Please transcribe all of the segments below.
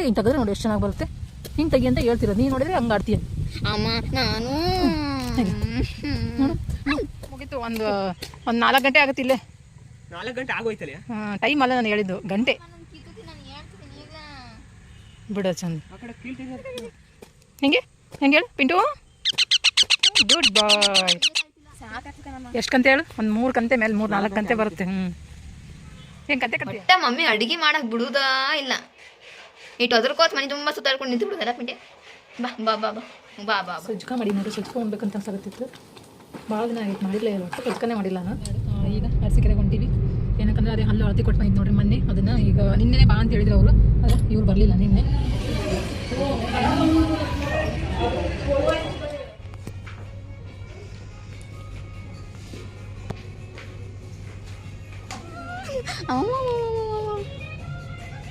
ಬಿಟ್ಬಿಟ್ಟು ಹಿಂಗೆ ತೆಗೆದ್ರೆ ನೋಡಿ ಎಷ್ಟು ಚೆನ್ನಾಗಿ ಬರುತ್ತೆ. ಹಿಂಗೆ ತೆಗಿ ಅಂತ ಹೇಳ್ತಿರೋದು ನೀನು ನೋಡಿದ್ರೆ ಹಂಗೆ ಆಡ್ತೀಯ ಅಮ್ಮ ನಾನು ನೋಡು. ಮುಗೀತು ಒಂದು ಒಂದು ನಾಲ್ಕು ಗಂಟೆ ಆಗುತ್ತೆ ಇಲ್ಲೇ. ನಾಲ್ಕು ಗಂಟೆ ಆಗೋಯ್ತಲ್ಲ? ಟೈಮ್ ಅಲ್ಲ ನಾನು ಹೇಳಿದ್ದು ಗಂಟೆ. ಬಿಡೋ ಚಂದ. ಹೆಂಗೆ? ಹೆಂಗೆ ಹೇಳು ಪಿಂಟು? ಗುಡ್ ಬಾಯ್ ಎಷ್ಟು ಕಂತೆ ಹೇಳು? ಒಂದು ಮೂರು ಕಂತೆ ಮೇಲೆ ಮೂರು ನಾಲ್ಕು ಕಂತೆ ಬರುತ್ತೆ. ಹ್ಞೂ ಹೆಂಗೆ ಕಂತೆ ಕಟ್ಟಿ ಮಮ್ಮಿ ಅಡಿಗೆ ಮಾಡಕ್ ಬಿಡುದಾ ಇಲ್ಲ? ಇಟ್ಟು ಅದ್ರಕೋತ್ ಮನೆ ತುಂಬಾ ಸುತ್ತಾಡ್ಕೊಂಡು ನಿಂತು ಬಿಡುದಲ್ಲ ಪಿಂಡೆ ಬಾ ಬಾ ಬಾ ಬಾ. ಬಾ ಬಾ ಸುಜ್ಕ ಮಾಡಿ ನೋಡಿ ಸಜ್ಜಕ ಉಣ್ಬೇಕಂತ ಅನ್ಸಾಕತ್ತಿತ್ತು. ಭಾಳ ದಿನ ಆಗಿತ್ತು ಮಾಡಿಲ್ಲ ಇಲ್ಲ ಒಟ್ಟು ಸಜ್ಜಕನೇ ಮಾಡಿಲ್ಲ ನಾನು. ಈಗ ಕರೆ ಹೊಂಟೀವಿ. ಏನಕ್ಕಂದ್ರೆ ಅದೇ ಹಲ್ಲು ಅಳತಿ ಕೊಟ್ಟು ಬಂದಿದ್ದು ನೋಡ್ರಿ ಮೊನ್ನೆ ಅದನ್ನು ಈಗ ನಿನ್ನೆ ಬಾ ಅಂತ ಹೇಳಿದ್ರು ಅವರು. ಅದ ಇವ್ರು ಬರಲಿಲ್ಲ ನಿನ್ನೆ.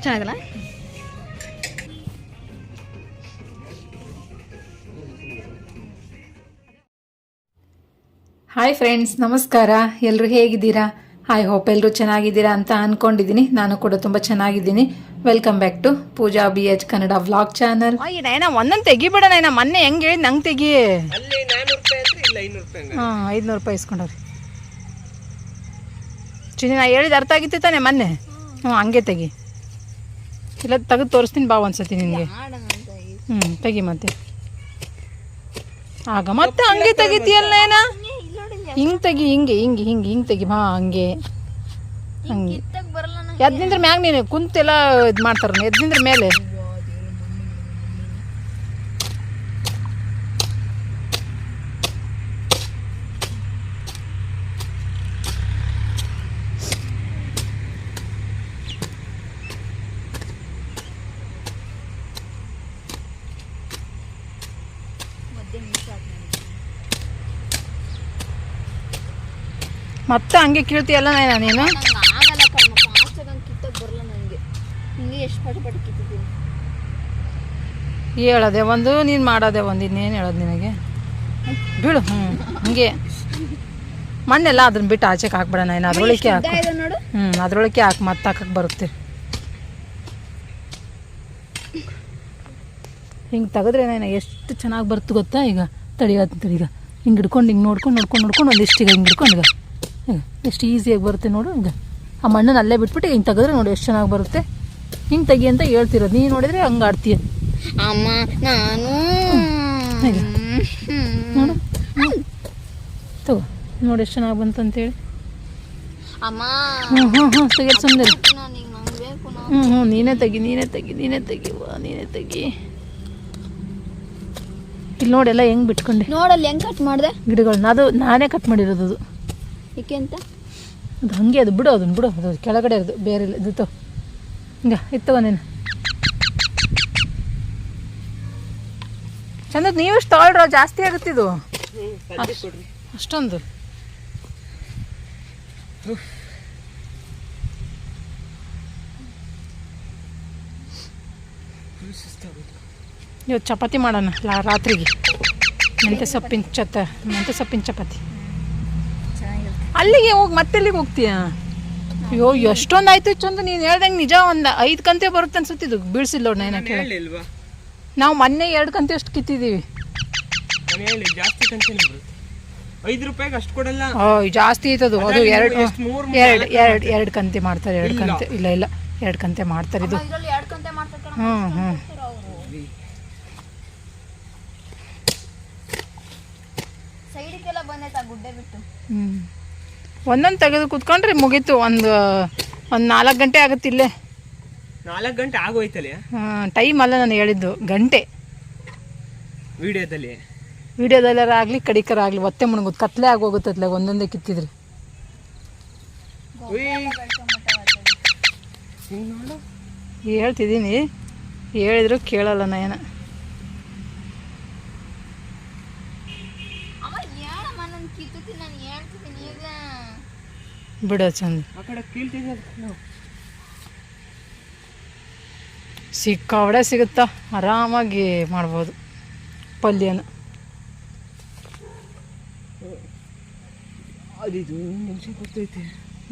ಚೆನ್ನಾಗಲ್ಲ ಹಾಯ್ ಫ್ರೆಂಡ್ಸ್ ನಮಸ್ಕಾರ. ಎಲ್ಲರೂ ಹೇಗಿದ್ದೀರಾ? ಹಾಯ್ ಹೋಪ್ ಎಲ್ಲರೂ ಚೆನ್ನಾಗಿದ್ದೀರಾ ಅಂತ ಅನ್ಕೊಂಡಿದ್ದೀನಿ ನಾನು ಕೂಡ ತುಂಬ ಚೆನ್ನಾಗಿದ್ದೀನಿ. Welcome back to Pooja B H Kannada vlog channel Naina ಒಂದೊಂದು ತೆಗಿಬೇಡ ನೈನ ಮೊನ್ನೆ ಹೆಂಗೆ ಹೇಳಿ ನಂಗೆ ತೆಗಿ. ಅಲ್ಲಿ ನಾನ್ನೂರು ರೂಪಾಯಿ ಅಂದ್ರೆ ಇಲ್ಲ ಐನೂರು ರೂಪಾಯಿ ಹಂಗ ಹಾಂ ಐದುನೂರು ರೂಪಾಯಿ ಇಸ್ಕೊಂಡವ್ರಿ. ಚಿನ್ನಿ ನಾ ಹೇಳಿದ ಅರ್ಥ ಆಗಿತ್ತು ತಾನೆ ಮೊನ್ನೆ? ಹ್ಞೂ ಹಂಗೆ ತೆಗಿ. ಇಲ್ಲ ತೆಗೆದು ತೋರಿಸ್ತೀನಿ ಬಾ ಒಂದ್ಸತಿ ನಿನಗೆ. ಹ್ಞೂ ತೆಗಿ ಮತ್ತೆ. ಆಗ ಮತ್ತೆ ಹಂಗೆ ತೆಗಿತೀಯಲ್ಲ ಏನ ಹಿಂಗೆ ತೆಗಿ ಹಿಂಗೆ ಹಿಂಗೆ ಹಿಂಗೆ ಹಿಂಗ್ ತೆಗಿ ಹಾ ಹಂಗೆ. ಹಂಗೆ ಬರಲ್ಲ ಎದ್ ನಿಂದ್ರ ಮ್ಯಾಗ ನೀನು ಕುಂತೆಲ್ಲ ಇದು ಮಾಡ್ತಾರ ಎದ್ ನಿಂದ್ರ ಮೇಲೆ ಮತ್ತೆ ಹಂಗೆ ಕೀಳ್ತೀಯಲ್ಲ ನೈನಾ ನೀನು ನಂಗೆ ಆಗಲ್ಲ ಕಣ್ಣ ಫಾಸ್ಟ್ ಆಗಿ ಕಿತ್ತಕ್ ಬರಲ್ಲ ನನಗೆ ಹಿಂಗೆ ಎಷ್ಟು ಹಂಗೆ ಕೀಳ್ತಿಯಲ್ಲ ನೀನು? ಹೇಳದೆ ಒಂದು ನೀನು ಮಾಡೋದೆ ಒಂದು ಇನ್ನೇನು ಹೇಳೋದು ನಿನಗೆ? ಬೀಳು ಹ್ಮ್ ಹಂಗೆ. ಮಣ್ಣೆಲ್ಲ ಅದನ್ನ ಬಿಟ್ಟು ಆಚೆಕ್ ಹಾಕ್ಬೇಡ ನಾನು ಅದ್ರೊಳಕ್ಕೆ ಹಾಕು. ಹ್ಮ್ ಹ್ಞೂ ಅದ್ರೊಳಗೆ ಹಾಕಿ ಮತ್ತೆ ಹಾಕಕ್ಕೆ ಬರುತ್ತೆ. ಹಿಂಗ್ ತೆಗೆದ್ರೆ ನಾನು ಎಷ್ಟು ಚೆನ್ನಾಗಿ ಬರ್ತು ಗೊತ್ತಾ ಈಗ? ತಡಿಯತ್ತ ಈಗ. ಹಿಂಗ್ ಹಿಡ್ಕೊಂಡು ಹಿಂಗೆ ನೋಡ್ಕೊಂಡು ನೋಡ್ಕೊಂಡು ನೋಡ್ಕೊಂಡು ಒಂದಿಷ್ಟು ಈಗ ಹಿಂಗೆ ಹಿಡ್ಕೊಂಡು ಎಷ್ಟು ಈಸಿಯಾಗಿ ಬರುತ್ತೆ ನೋಡು ಹಿಂಗೆ. ಆ ಮಣ್ಣನ್ನು ಅಲ್ಲೇ ಬಿಟ್ಬಿಟ್ಟು ಹಿಂಗೆ ತೆಗೆದ್ರೆ ನೋಡಿ ಎಷ್ಟು ಚೆನ್ನಾಗಿ ಬರುತ್ತೆ. ಹಿಂಗೆ ತೆಗಿ ಅಂತ ಹೇಳ್ತಿರೋದು. ನೀನು ನೋಡಿದ್ರೆ ಹಂಗೆ ಆಡ್ತೀಯ. ಅಮ್ಮ ನಾನು ನೋಡು. ತಗೋ ನೋಡಿ ಎಷ್ಟು ಚೆನ್ನಾಗಿ ಬಂತು ಅಂತೇಳಿ ಅಮ್ಮ. ಹ್ಞೂ ಹ್ಞೂ ಹ್ಞೂ ತೆಗಿಯೋದು ನಂಗೆ ಹ್ಞೂ ಹ್ಞೂ ನೀನೇ ತೆಗಿ ನೀನೇ ತೆಗಿ ನೀನೇ ತೆಗಿ ವಾ ನೀನೇ ತೆಗಿ. ಇಲ್ಲಿ ನೋಡೆಲ್ಲ ಹೆಂಗೆ ಬಿಟ್ಕೊಂಡೆ. ನೋಡಲ್ಲಿ ಹೆಂಗ್ ಕಟ್ ಮಾಡಿದೆ? ಗಿಡಗಳನ್ನ ಅದು ನಾನೇ ಕಟ್ ಮಾಡಿರೋದು ಅದು. ಏಕೆ ಅಂತ? ಅದು ಹಂಗೆ ಅದು ಬಿಡು, ಅದನ್ನು ಬಿಡು, ಅದು ಕೆಳಗಡೆ ಅದು, ಬೇರೆ ಇಲ್ಲ, ಇದು ತೋ. ಹಿಂಗ ಇತ್ತವ ನೀನು. ಚಂದದ್ ನೀವೆಷ್ಟು ತಗೊಳ್ರ, ಜಾಸ್ತಿ ಆಗುತ್ತಿದು ಇದು. ಅಷ್ಟೊಂದು. ಇವತ್ತು ಚಪಾತಿ ಮಾಡೋಣ ರಾತ್ರಿಗೆ. ಮೆಂತ್ಯ ಸೊಪ್ಪಿನ ಚತ ಮೆಂತ್ಯ ಸೊಪ್ಪಿನ ಚಪಾತಿ. ಅಲ್ಲಿಗೆ ಹೋಗಿ ಮತ್ತೆ ಹೋಗ್ತೀಯಾ ಹೋಗ್ತೀಯ? ಅಯ್ಯೋ ಎಷ್ಟೊಂದು ಆಯ್ತು ಚಂದ ನೀನು ಹೇಳ್ದಂಗೆ ನಿಜ ಒಂದು ಐದು ಕಂತೆ ಬರುತ್ತೆ ಅನ್ಸುತ್ತಿದ್ದು ಬೀಳ್ಸಿಲ್ಲ ನೋಡಿ ನಾನು ಕೇಳಿ ಹೇಳಿಲ್ವಾ? ನಾವು ಮೊನ್ನೆ ಎರಡು ಕಂತೆ ಅಷ್ಟು ಕಿತ್ತಿದ್ದೀವಿ. ನಾನು ಹೇಳಿ ಜಾಸ್ತಿ ಕಂತೆನೇ ಬರುತ್ತೆ. ಐದು ರೂಪಾಯಿಗೆ ಅಷ್ಟು ಕೊಡಲ್ಲ. ಓ ಜಾಸ್ತಿ ಐತದು ಅದು ಅದ್ರಲ್ಲಿ ಎರಡು ಎಷ್ಟು ಮೂರು ಎರಡು ಎರಡು ಎರಡು ಕಂತೆ ಮಾಡ್ತಾರೆ ಎರಡು ಕಂತೆ ಇಲ್ಲ ಇಲ್ಲ ಎರಡು ಕಂತೆ ಮಾಡ್ತಾರೆ ಇದು. ಎರಡು ಕಂತೆ ಮಾಡ್ತಾರೆ ಹ್ಞೂ ಹ್ಞೂ ಹ್ಞೂ ಒಂದೊಂದು ತೆಗೆದು ಕುತ್ಕೊಂಡ್ರಿ ಮುಗೀತು. ಒಂದು ಒಂದು ನಾಲ್ಕು ಗಂಟೆ ಆಗುತ್ತೆ ಇಲ್ಲೇ. ನಾಲ್ಕು ಗಂಟೆ ಆಗೋಯ್ತಲ್ಲ? ಟೈಮ್ ಅಲ್ಲ ನಾನು ಹೇಳಿದ್ದು. ಗಂಟೆ. ವಿಡಿಯೋದಲ್ಲಿ? ವಿಡಿಯೋದಲ್ಲಾರ ಆಗಲಿ ಕಡಿಕರ ಆಗಲಿ ಒತ್ತೆ ಮುಣಗೋದು. ಕತ್ಲೆ ಆಗೋಗುತ್ತಲ್ಲ ಒಂದೊಂದೇ ಕಿತ್ತಿದ್ರಿ. ಹೇಳ್ತಿದ್ದೀನಿ. ಹೇಳಿದ್ರು ಕೇಳಲ್ಲ ನಯನ. ಬಿಡ ಚಂದ. ಸಿಕ್ಕಾವಡೆ ಸಿಗುತ್ತಾ? ಆರಾಮಾಗಿ ಮಾಡ್ಬೋದು ಪಲ್ಯನ.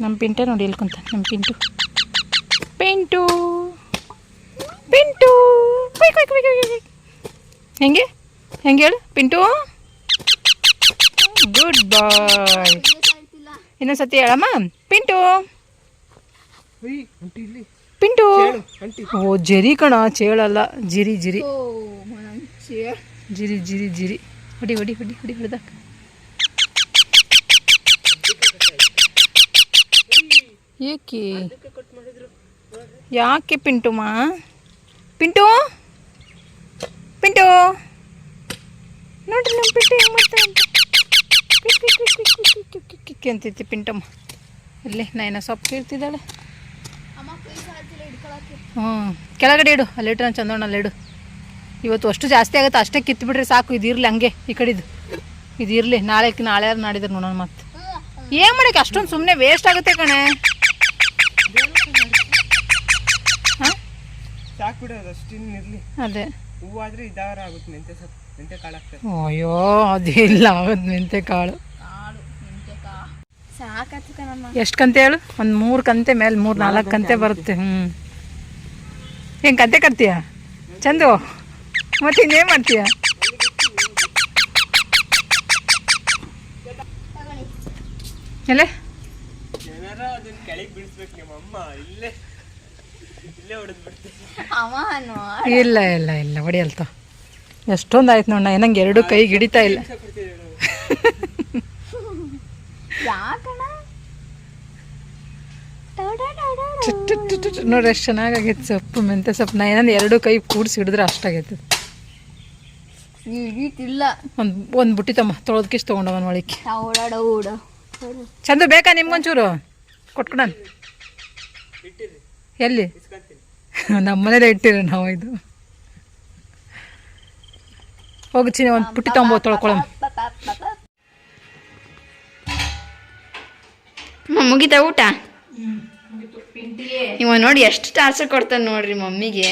ನಮ್ಮ ಪಿಂಟೆ ನೋಡಿ ಇಲ್ಲಿ ಕುಂತ ನಮ್ಮ ಪಿಂಟು ಪಿಂಟು ಪಿಂಟು ಹೆಂಗೆ? ಹೆಂಗೆ ಹೇಳು? ಪಿಂಟು? Good bye. ಇನ್ನೊಂದ್ಸತಿ ಹೇಳಮ್ಮ? ಪಿಂಟು? ಪಿಂಟು? ಓ ಜರಿ ಕಣ ಚೇಳಲ್ಲ ಜಿರಿ ಜಿರಿ. ಜಿರಿ ಜಿರಿ ಜಿರಿ. ಹೊಡಿ ಹೊಡಿ ಹೊಡಿ ಹೊಡಿ ಹೊಡೆದ. ಏಕೆ? ಯಾಕೆ ಪಿಂಟುಮ್ಮ ಪಿಂಟು? ಪಿಂಟು? ನೋಡ್ರಿ ನಮ್ಮ ಪಿಂಟು ಹೆಂಗೆ ಮಾಡ್ತಾ ಕಿಕ್ಕಿ ಅಂತಿತ್ತು ಪಿಂಟಮ್ಮ? ಇಲ್ಲಿ ನಾಯಿನ ಸೊಪ್ಪು ಕೀರ್ತಿದ್ದಾಳೆ ಹ್ಞೂ. ಕೆಳಗಡೆ ಇಡು ಅಲ್ಲಿ ಇಟ್ಟು ನಾನು ಚಂದೋಣ ಅಲ್ಲಿಡು ಇವತ್ತು ಅಷ್ಟು ಜಾಸ್ತಿ ಆಗುತ್ತೆ ಅಷ್ಟೇ ಬಿಡ್ರಿ ಸಾಕು ಇದು ಇರಲಿ ಹಂಗೆ ಈ ಕಡೆ ಇದು ಇರಲಿ ನಾಳೆ ನಾಳೆ ನಾಡಿದ್ರು ನೋಡೋಣ ಮತ್ತೆ ಏನು ಮಾಡೋಕೆ ಅಷ್ಟೊಂದು ಸುಮ್ಮನೆ ವೇಸ್ಟ್ ಆಗುತ್ತೆ ಕಣೆ? ಹಾಂ? ಅದೇ ಹೂವಾದರೆ ಇದಾರ ಆಗುತ್ತೆ ಅಯ್ಯೋ ಅದಿಲ್ಲ ಮೆಂತೆ ಕಾಳು ಎಷ್ಟು ಕಂತೆ ಹೇಳು? ಒಂದು ಮೂರು ಕಂತೆ ಮೇಲೆ ಮೂರು ನಾಲ್ಕು ಕಂತೆ ಬರುತ್ತೆ ಹ್ಞೂ ಹೆಂಗೆ ಕಂತೆ ಕಟ್ತೀಯ? ಚಂದು ಮತ್ತೆ ಇನ್ನೇನು ಮಾಡ್ತೀಯ? ಇಲ್ಲ ಇಲ್ಲ ಇಲ್ಲ ಹೊಡಿಯಲ್ತ. ಎಷ್ಟೊಂದು ಆಯ್ತು ನೋಡ ನಂಗೆ ಎರಡು ಕೈ ಹಿಡಿತಾ ಇಲ್ಲ. ನೋಡ್ರಿ ಎಷ್ಟು ಚೆನ್ನಾಗಾಗೈತೆ ಸೊಪ್ಪು ಮೆಂತೆ ಸೊಪ್ಪು ನಾ ಏನಂದ್ರೆ ಎರಡು ಕೈ ಕೂಡಿಸಿ ಹಿಡಿದ್ರೆ ಅಷ್ಟಾಗೈತೆ ಇಲ್ಲ ಒಂದು ಒಂದು ಬುಟ್ಟಿ ತಮ್ಮ ತೊಳೆದ್ಕಿಸ್ ತೊಗೊಂಡವನ್ ಒಳಕ್ಕೆ ಚಂದು ಬೇಕಾ ನಿಮ್ಗೊಂಚೂರು ಕೊಟ್ಕೊಡ ಇಟ್ಟಿರಿ ಎಲ್ಲಿ ನಮ್ಮನೇಲೆ ನಮ್ಮ ಮನೇಲೆ ಇಟ್ಟಿರಿ ನಾವು ಇದು ಹೋಗಿ ಚಿನ್ನ ಒಂದು ಪುಟ್ಟಿ ತೊಗೊಂಬೋ ತೊಳ್ಕೊಳಮ್ ಮುಗಿತ ಊಟ? ಇವ ನೋಡಿ ಎಷ್ಟು ಟಾರ್ಚರ್ ಕೊಡ್ತಾನೆ ನೋಡ್ರಿ ಮಮ್ಮಿಗೆ.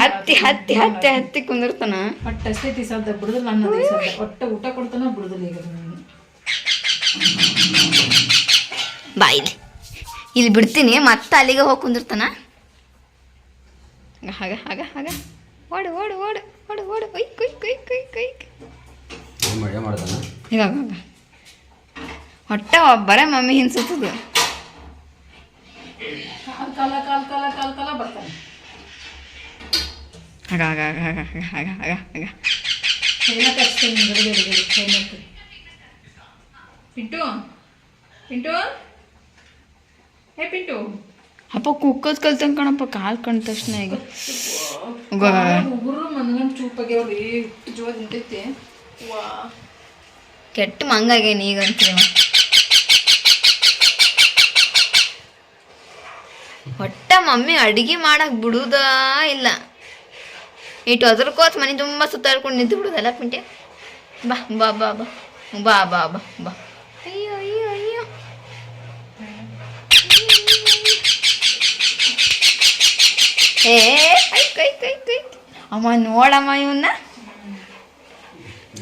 ಹತ್ತಿ ಹತ್ತಿ ಹತ್ತಿ ಹತ್ತಿ ಕುಂದಿರ್ತಾನ. ಬಾಯ್ ಅಷ್ಟೈತಿ ಸದ್ದ ಬಿಡುದಿಲ್ಲ ಅನ್ನೋದು ಈ ಸದ್ದ ಒಟ್ಟು ಊಟ ಕೊಡ್ತಾನ ಬಿಡುದಿಲ್ಲ ಈಗ ಬಾ ಇಲ್ಲಿ. ಇಲ್ಲಿ ಬಿಡ್ತೀನಿ ಮತ್ತೆ ಅಲ್ಲಿಗೆ ಹೋಗಿ ಕುಂದಿರ್ತಾನ. ಹಾಗ ಹಾಗ ಹಾಗ ಓಡು ಓಡು ಓಡು ಓಡು ಓಡು. ಒಯ್ಕ್ ಒಯ್ಕ್ ಕೈ ಕೈ ಒಯ್ಕ್ ಇವಾಗ ಹೊಟ್ಟೆ ಬರೇ ಮಮ್ಮಿ ಹಿಂಗೆ ಆಗ ಪಿಂಟು ಪಿಂಟು? ಹೇ ಪಿಂಟು? ಅಪ್ಪ ಕುಕ್ಕದ್ ಕಲ್ತಂಗೆ ಕಣಪ್ಪ ಕಾಲು ಕಣ್ ತಕ್ಷಣ ಈಗ. ಕೆಟ್ಟ ಮಂಗಾಗೇನಿ ಈಗ ಅಂತೀವ ಒಟ್ಟ ಮಮ್ಮಿ ಅಡಿಗೆ ಮಾಡಕ್ ಬಿಡುದಾ ಇಲ್ಲ. ಇಟ್ಟು ಅದ್ರಕೋತ್ ಮನೆ ತುಂಬ ಸುತ್ತಾಡ್ಕೊಂಡು ನಿಂತು ಬಿಡುದಲ್ಲ ಪಿಂಟೆ ಬಾ ಬಾ ಬಾ ಬಾ. ಬಾ ಬಾ ಬಾ ಬಾ ಅಯ್ಯೋ ಅಯ್ಯೋ ಅಯ್ಯೋ ಏ ಕೈ ಕೈ ಕೈ ಕೈ ಅಮ್ಮ ನೋಡಮ್ಮ ಇವನ್ನ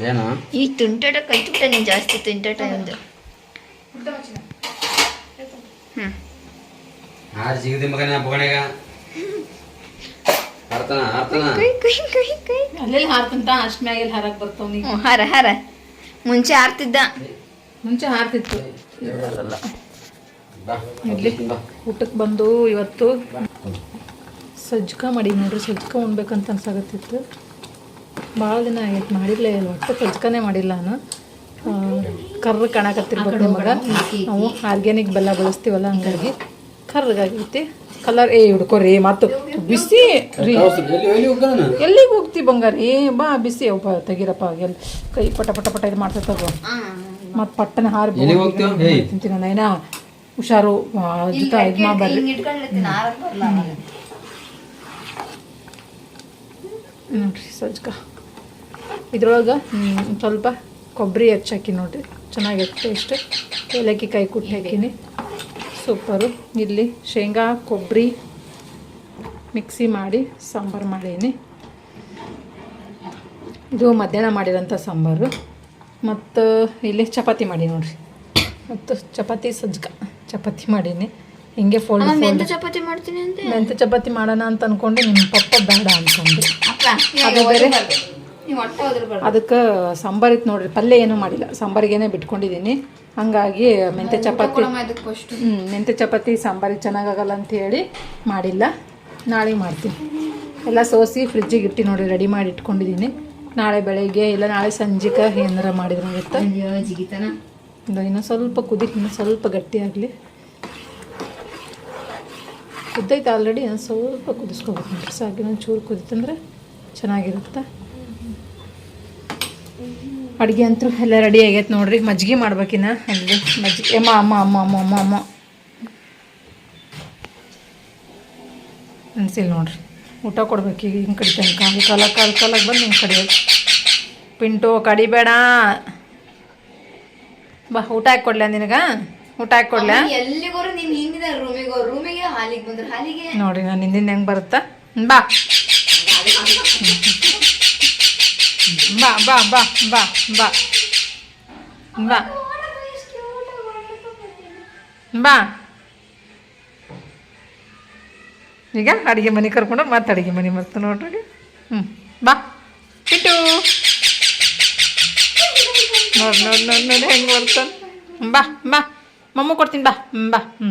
ಏನು ಈ ತುಂಟಾಟ ಕೈ ತುಂಟ ನೀನು ಜಾಸ್ತಿ ತುಂಟಾಟ ಒಂದು ಆರು ಸಿಗದಿ ಮಗನ ಬಗಣೆಗ ಅಲ್ಲೆಲ್ಲಿ ಹಾರ್ತಂತ ಅಷ್ಟ್ ಮ್ಯಾಗೆಲ್ಲಿ ಹಾರಕ್ ಬರ್ತಾವ ಹಾರ ಹಾರ ಮುಂಚೆ ಹಾರ್ತಿದ್ದ ಮುಂಚೆ ಹಾರ್ತಿತ್ತು. ಊಟಕ್ಕೆ ಬಂದು ಇವತ್ತು ಸಜ್ಕ ಮಾಡಿ ನೋಡ್ರಿ ಸಜ್ಕ ಉಣ್ಬೇಕಂತ ಅನ್ಸಾಗತ್ತಿತ್ತು. ಭಾಳ ದಿನ ಆಗೈತೆ ಮಾಡಿರಲೇ ಇಲ್ಲ ಒಟ್ಟು ಸಜ್ಕನೇ ಮಾಡಿಲ್ಲ ನಾನು. ಕರ್ರ ಕಾಣಕತ್ತಿರ್ಬೇಕು ನಿಮಗೆ. ನಾವು ಆರ್ಗ್ಯಾನಿಕ್ ಬೆಲ್ಲ ಬಳಸ್ತೀವಲ್ಲ ಹಂಗಾಗಿ ಕರ್ರಗಾಗೈತಿ. ಕಲರ್ ಏ ಹುಡ್ಕೋರಿ ಮತ್ತು ಬಿಸಿ ರೀ. ಎಲ್ಲಿಗೆ ಹೋಗ್ತಿ ಬಂಗಾರಿ? ಬಾ ಬಿಸಿ. ಒಬ್ಬ ತೆಗಿರಪ್ಪ ಎಲ್ಲಿ ಕೈ ಪಟ ಪಟ ಪಟ ಇದು ಮಾಡ್ತೈತವ ಮತ್ತು ಪಟ್ಟನೆ ಹಾರಿ ತಿಂತೀನಿ ಹೋಗ್ತೀವ? ಏನ? ನೈನಾ ಹುಷಾರು ಜೊತೆ ಇದು ಮಾಡಬಾರ್ರಿ ನೋಡ್ರಿ ಸಜ್ಕ ಇದ್ರೊಳಗೆ ಸ್ವಲ್ಪ ಕೊಬ್ಬರಿ ಹೆಚ್ಚಾಕಿ ನೋಡ್ರಿ. ಚೆನ್ನಾಗಿತ್ತು ಟೇಸ್ಟ್ ಏಲಕ್ಕಿ ಕಾಯಿ ಕುಟ್ಟಿ ಹಾಕಿನಿ. ಸೂಪರು. ಇಲ್ಲಿ ಶೇಂಗಾ ಕೊಬ್ಬರಿ ಮಿಕ್ಸಿ ಮಾಡಿ ಸಾಂಬಾರು ಮಾಡೀನಿ. ಇದು ಮಧ್ಯಾಹ್ನ ಮಾಡಿರೋಂಥ ಸಾಂಬಾರು. ಮತ್ತು ಇಲ್ಲಿ ಚಪಾತಿ ಮಾಡಿ ನೋಡಿರಿ. ಮತ್ತು ಚಪಾತಿ ಸಜ್ಕ. ಚಪಾತಿ ಮಾಡೀನಿ. ಹಿಂಗೆ ಫೋಲ್ಡ್ ಮೆಂತೆ ಚಪಾತಿ ಮಾಡ್ತೀನಿ ಅಂತ ಮೆಂತ್ಯ ಚಪಾತಿ ಮಾಡೋಣ ಅಂತ ಅನ್ಕೊಂಡು ನಿಮ್ಮ ಪಪ್ಪ ಬೇಡ ಅಂತಂದು ಅದು ಬೇರೆ. ಅದಕ್ಕೆ ಸಾಂಬಾರ್ ಇತ್ತು ನೋಡ್ರಿ ಪಲ್ಯ ಏನೂ ಮಾಡಿಲ್ಲ. ಸಾಂಬಾರಿಗೇನೆ ಬಿಟ್ಕೊಂಡಿದ್ದೀನಿ. ಹಂಗಾಗಿ ಮೆಂತ್ಯ ಚಪಾತಿ ಹ್ಞೂ ಮೆಂತ್ಯ ಚಪಾತಿ ಸಾಂಬಾರಿಗೆ ಚೆನ್ನಾಗಾಗಲ್ಲ ಅಂತ ಹೇಳಿ ಮಾಡಿಲ್ಲ. ನಾಳೆ ಮಾಡ್ತೀನಿ. ಎಲ್ಲ ಸೋಸಿ ಫ್ರಿಜ್ಜಿಗೆ ಇಟ್ಟು ನೋಡಿ ರೆಡಿ ಮಾಡಿ ಇಟ್ಕೊಂಡಿದ್ದೀನಿ. ನಾಳೆ ಬೆಳಗ್ಗೆ ಇಲ್ಲ ನಾಳೆ ಸಂಜೆಗೆ ಏನಾರ ಮಾಡಿದ್ರೆ ಇನ್ನೂ ಸ್ವಲ್ಪ ಕುದಿ ಇನ್ನೂ ಸ್ವಲ್ಪ ಗಟ್ಟಿ ಆಗಲಿ. ಕುದ್ದೈತೆ ಆಲ್ರೆಡಿ ಒಂದು ಸ್ವಲ್ಪ ಕುದಿಸ್ಕೊಬೇಕು ಸಾಕು ಇನ್ನೊಂದು ಚೂರು ಕುದಿತಂದ್ರೆ ಚೆನ್ನಾಗಿರುತ್ತೆ. ಅಡುಗೆ ಅಂತೂ ಎಲ್ಲ ರೆಡಿ ಆಗೈತೆ ನೋಡ್ರಿ. ಮಜ್ಜಿಗೆ ಮಾಡ್ಬೇಕಿನ್ನ ಅಲ್ಲಿ ಮಜ್ಜಿಗೆ ಅಮ್ಮ ಅಮ್ಮ ಅಮ್ಮ ಅಮ್ಮ ಅಮ್ಮ ಅಮ್ಮ. ಅನ್ಸಿಲ್ಲ ನೋಡ್ರಿ. ಊಟ ಕೊಡ್ಬೇಕು ಈಗ ಹಿಂಗೆ ಕಡಿತೇನೆ ಕಾಲು ಕಾಲ, ಕಾಲು ಕಾಲಾಗ ಬಂದು ಹಿಂಗೆ ಕಡಿಯೋದು ಪಿಂಟು, ಕಡಿಬೇಡ. ಬಾ, ಊಟ ಹಾಕಿ ಕೊಡ್ಲ ನಿನಗೆ? ಊಟ ಹಾಕಿ ನೋಡಿ ಎಲ್ಲಿಗೋರು ನೀನ್ ಹಿಂದಿನ ರೂಮಿಗೆ ರೂಮಿಗೆ ಹಾಲಿಗೆ ಬಂದ್ರೆ ಹಾಲಿಗೆ? ನೋಡ್ರಿ ನಾನು ಹಿಂದಿನ ಹೆಂಗ್ ಬರುತ್ತಾ? ಬಾ. ಬಾ ಬಾ ಬಾ ಬಾ ಬಾ. ಬಾ. ಬಾ. ಈಗ ಅಡಿಗೆ ಮನೆ ಕರ್ಕೊಂಡು ಮತ್ತೆ ಅಡಿಗೆ ಮನೆ ಮತ್ತೆ ನೋಡ್ರಿ ಹ್ಞೂ ಬಾ. ಇಟ್ಟು ನೋಡಿ ನೋಡಿ ನೋಡಿ ನೋಡಿ ಹೆಂಗೆ ಬರ್ತಾನೆ? ಬಾ ಬಾ. ಮಮ್ಮ ಕೊಡ್ತೀನಿ ಬಾ. ಹ್ಮ್, ಬಾ. ಹ್ಞೂ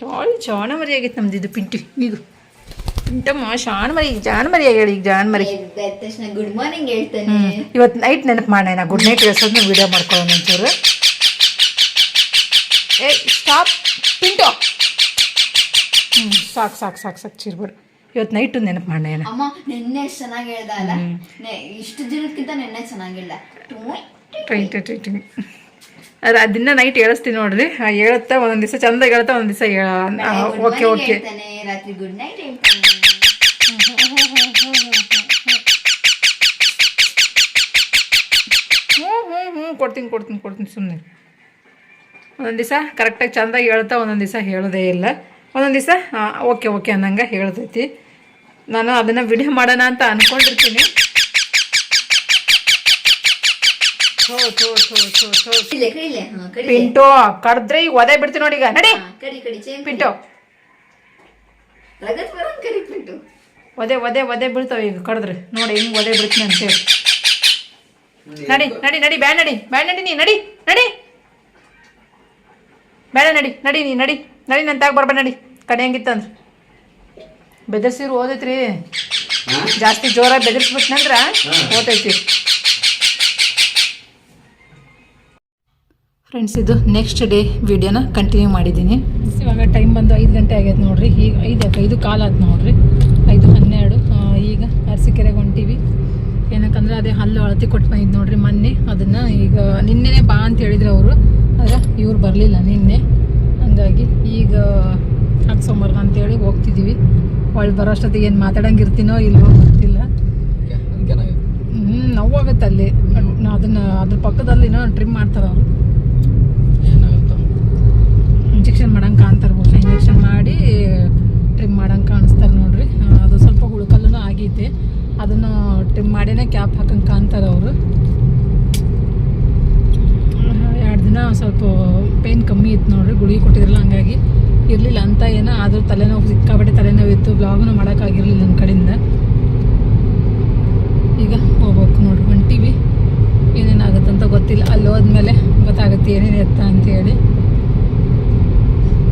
ಚಾಳಿ ಜಾಣ ಮರಿ ಆಗೈತೆ ನಮ್ದು ಇದು ಪಿಂಟಿ? ಈಗ ಪಿಂಟಮ್ಮ ಶಾಣ ಮರಿ ಈಗ ಜಾಣ ಮರಿ ಆಗ್ಯಾಳ ಈಗ ಜಾಣ ಮರಿ ತಕ್ಷಣ ಗುಡ್ ಮಾರ್ನಿಂಗ್ ಹೇಳ್ತಾನೆ. ಹ್ಞೂ ಇವತ್ತು ನೈಟ್ ನೆನಪು ಮಾಡೋಣ ಗುಡ್ ನೈಟ್ ಹೇಳ್ಸೋದನ್ನ ವಿಡಿಯೋ ಮಾಡ್ಕೊಳ್ಳೋಣ ಒಂಚೂರು. ಏ ಸ್ಟಾಪ್ ಪಿಂಟು. ಹ್ಞೂ ಸಾಕು ಸಾಕು ಸಾಕು ಸಾಕು ಚಿರ್ಬಿಡು ಇವತ್ತು ನೈಟು ನೆನಪು ಮಾಡೋಣ ಅಮ್ಮ ನಿನ್ನೆ ಚೆನ್ನಾಗಿ ಹೇಳ್ದ ಅಲ್ಲ? ನೆ- ಇಷ್ಟು ದಿನಕ್ಕಿಂತ ನಿನ್ನೆ ಚೆನ್ನಾಗಿಲ್ಲ ಟ್ವೆಂಟಿ ಟ್ರೈಟ್ ಅದು ಅದನ್ನ ನೈಟ್ ಹೇಳಿಸ್ತೀನಿ ನೋಡ್ರಿ. ಹೇಳುತ್ತಾ ಒಂದೊಂದು ದಿವಸ ಚಂದ ಹೇಳುತ್ತಾ ಒಂದೊಂದು ದಿವಸ ಓಕೆ ಓಕೆ ಹೇಳ್ತಾನೆ ರಾತ್ರಿ ಗುಡ್ ನೈಟ್ ಹೇಳ್ತಾನೆ. ಹ್ಞೂ ಹ್ಞೂ ಹ್ಞೂ ಕೊಡ್ತೀನಿ ಕೊಡ್ತೀನಿ ಕೊಡ್ತೀನಿ ಸುಮ್ಮನೆ ಒಂದೊಂದು ದಿವಸ ಕರೆಕ್ಟಾಗಿ ಚಂದಾಗಿ ಹೇಳ್ತಾ ಒಂದೊಂದು ದಿವಸ ಹೇಳೋದೇ ಇಲ್ಲ. ಒಂದೊಂದು ದಿವಸ ಓಕೆ ಓಕೆ ಅನ್ನಂಗೆ ಹೇಳ್ತೈತಿ ನಾನು ಅದನ್ನು ವಿಡಿಯೋ ಮಾಡೋಣ ಅಂತ ಅಂದ್ಕೊಂಡಿರ್ತೀನಿ ಥೋ ಥೋ ಥೋ ಥೋ ಥೋ ಕಡಿಲೆ ಕಡಿಲೆ ಹಾ ಕಡಿ ಪಿಂಟು ಕಡ್ದ್ರೆ ಈಗ ಒದೆ ಬಿಡ್ತೀನಿ ನೋಡಿ ಈಗ. ನಡಿ. ಪಿಂಟು. ಒದೆ ಒದೆ ಒದೆ ಬೀಳ್ತಾವ ಈಗ ಕಡ್ದ್ರೆ ನೋಡಿ ಹಿಂಗ್ ಒದೆ ಬಿಡ್ತೀನಿ ಅಂತೇಳಿ ನಡಿ ನಡಿ ನಡಿ ಬ್ಯಾಡ ನಡಿ. ಬ್ಯಾಡ ನಡಿ ನೀ ನಡಿ ನಡಿ. ಬೇಡ ನಡಿ ನಡಿ ನೀ ನಡಿ. ನಡಿ ನನ್ನ ತಾಗ ಬರ್ಬೇಡ ನಡಿ. ಕಡೆ ಹೆಂಗಿತ್ತಂದ್ರೆ ಬೆದರ್ಸಿರು ಓದೈತ್ರಿ. ಜಾಸ್ತಿ ಜೋರಾಗಿ ಬೆದರ್ಸ್ಬಿಟ್ನಂದ್ರ ಓದೈತಿ. ಫ್ರೆಂಡ್ಸ್ ಇದು ನೆಕ್ಸ್ಟ್ ಡೇ ವಿಡಿಯೋನ ಕಂಟಿನ್ಯೂ ಮಾಡಿದ್ದೀನಿ. ಇವಾಗ ಟೈಮ್ ಬಂದು ಐದು ಗಂಟೆ ಆಗ್ಯದ ನೋಡ್ರಿ. ಈಗ ಐದು ಯಾಕೆ ಐದು ಆಯ್ತು ನೋಡ್ರಿ. ಐದು ಹನ್ನೆರಡು ಈಗ ಅರಸಿಕೆರೆಗೆ ಹೊಂಟೀವಿ. ಏನಕ್ಕಂದ್ರೆ ಅದೇ ಹಲ್ಲು ಅಳತಿ ಕೊಟ್ಟು ಬಂದಿದ್ದು ನೋಡ್ರಿ ಮೊನ್ನೆ. ಅದನ್ನು ಈಗ ನಿನ್ನೆನೇ ಬಾ ಅಂತ ಹೇಳಿದ್ರು ಅವರು. ಆದ್ರೆ ಇವ್ರು ಬರಲಿಲ್ಲ ನಿನ್ನೆ. ಹಂಗಾಗಿ ಈಗ ಹಾಕ್ಸೊಂಬರ್ಗ ಅಂತೇಳಿ ಹೋಗ್ತಿದ್ದೀವಿ ಒಳ್ಳೆ ಬರೋ ಅಷ್ಟೊತ್ತಿಗೆ ಏನು ಮಾತಾಡಂಗಿರ್ತೀನೋ ಇಲ್ಲವೋ ಗೊತ್ತಿಲ್ಲ. ಹ್ಞೂ ನೋವಾಗತ್ತೆ ಅಲ್ಲಿ. ಅದನ್ನು ಅದನ್ನ ಅದ್ರ ಪಕ್ಕದಲ್ಲಿನೋ ಟ್ರಿಮ್ ಮಾಡ್ತಾರೆ ಅವರು. ಇಂಜೆಕ್ಷನ್ ಮಾಡಂಗೆ ಕಾಣ್ತಾರೆ ಬಹುಶಃ ಇಂಜೆಕ್ಷನ್ ಮಾಡಿ ಟ್ರಿಮ್ ಮಾಡಂಗೆ ಕಾಣಿಸ್ತಾರೆ ನೋಡ್ರಿ. ಅದು ಸ್ವಲ್ಪ ಹುಳುಕಲ್ಲೂ ಆಗೈತೆ ಅದನ್ನು ಟ್ರಿಮ್ ಮಾಡಿನೇ ಕ್ಯಾಪ್ ಹಾಕಂಗೆ ಕಾಣ್ತಾರೆ ಅವರು. ಎರಡು ದಿನ ಸ್ವಲ್ಪ ಪೇನ್ ಕಮ್ಮಿ ಇತ್ತು ನೋಡ್ರಿ. ಗುಳಿಗೆ ಕೊಟ್ಟಿದ್ರಲ್ಲ ಹಂಗಾಗಿ. ಇರಲಿಲ್ಲ ಅಂತ ಏನೋ, ಆದರೂ ತಲೆನೋವು ಸಿಕ್ಕಾಪಟ್ಟೆ ತಲೆನೋವು ಇತ್ತು. ಬ್ಲಾಗ್ನು ಮಾಡೋಕ್ಕಾಗಿರಲಿಲ್ಲ ನನ್ನ ಕಡೆಯಿಂದ. ಈಗ ಹೋಗ್ಬೇಕು ನೋಡ್ರಿ. ಹೊಂಟಿವಿ ಏನೇನಾಗುತ್ತಂತ ಗೊತ್ತಿಲ್ಲ. ಅಲ್ಲಿ ಹೋದ್ಮೇಲೆ ಗೊತ್ತಾಗುತ್ತೆ ಏನೇನು ಎತ್ತ ಅಂತೇಳಿ